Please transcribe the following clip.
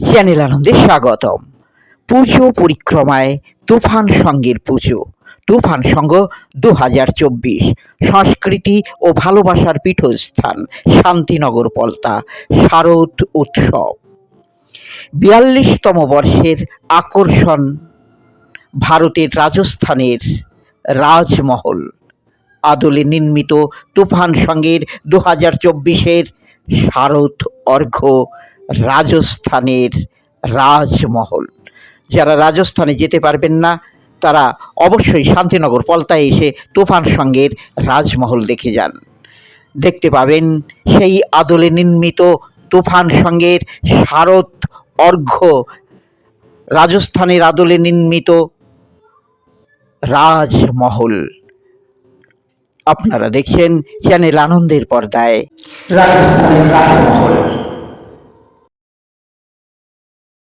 Channel আনন্দে স্বাগতম পুজো পরিক্রমায় তুফান সঙ্গের পুজো তুফান সঙ্গ দু হাজার চব্বিশ। সংস্কৃতি ও ভালোবাসার পীঠস্থান শান্তিনগর পলতা শারদ উৎসব বিয়াল্লিশতম বর্ষের আকর্ষণ ভারতের রাজস্থানের রাজমহল আদলে নির্মিত তুফান সঙ্গের দু হাজার চব্বিশের শারদ অর্ঘ্য রাজস্থানের রাজমহল। যারা রাজস্থানে যেতে পারবেন না, তারা অবশ্যই শান্তিনগর পলতায় এসে তুফান সঙ্গের রাজমহল দেখে যান। দেখতে পাবেন সেই আদলে নির্মিত তুফান সঙ্গের শারদ অর্ঘ্য রাজস্থানের আদলে নির্মিত রাজমহল। আপনারা দেখছেন চ্যানেল আনন্দের পর্দায়। রাজস্থানের রাজমহল